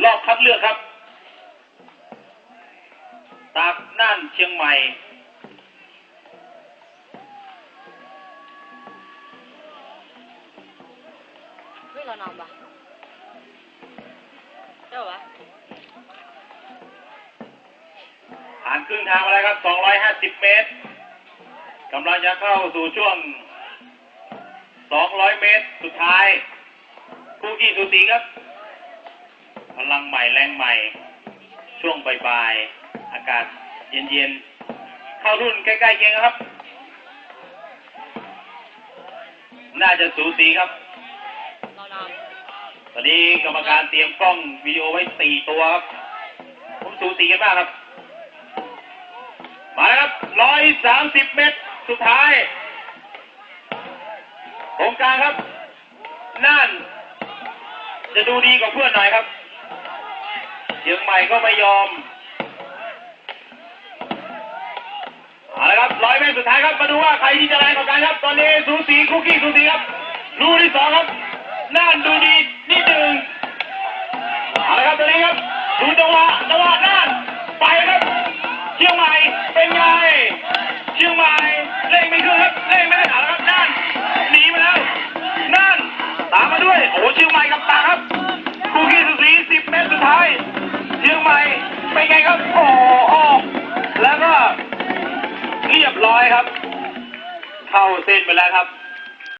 รอบคัดเลือกครับ ตากน่านเชียงใหม่เฮ้ยเรานอนปะเจ้าวะผ่านครึ่งทางมาแล้วครับ 250 เมตรกำลังจะเข้าสู่ช่วง 200 เมตร สุดท้ายคู่ขี้สูสีครับพลั งใหม่แรงใหม่ ช่วงบ่ายๆอากาศเย็นๆ เข้ารุ่นใกล้ๆเคียงครับ น่าจะสูสีครับ ตอนนี้กรรมการเตรียมกล้องวิดีโอไว้สี่ตัวครับผมสูสีกันมากครับ มาแล้วครับร้อยสามสิบเมตรสุดท้ายโครงกลางครับ น่านจะดูดีกว่าเพื่อนหน่อยครับ เชียงใหม่ก็ไม่ยอมเอาละครับร้อยเมตรสุดท้ายครับมาดูว่าใครที่จะแรงกว่ากันครับ ตอนนี้สูสีคุกกี้สูสีครับรูที่สองครับน่านดูดีนิดหนึ่งเอาละครับตอนนี้ครับดูจังหวะจังหวะน่านไปครับ เชียงใหม่เป็นไงเชียงใหม่เร่งไม่ขึ้นครับเร่งไม่ได้เอาละครับน่านหนีมาแล้วน่านตามมาด้วยโอ้เชียงใหม่กับตา ใหม่เป็นไงครับโอ้โหแล้วก็เรียบร้อยครับ เข้าเส้นไปแล้วครับ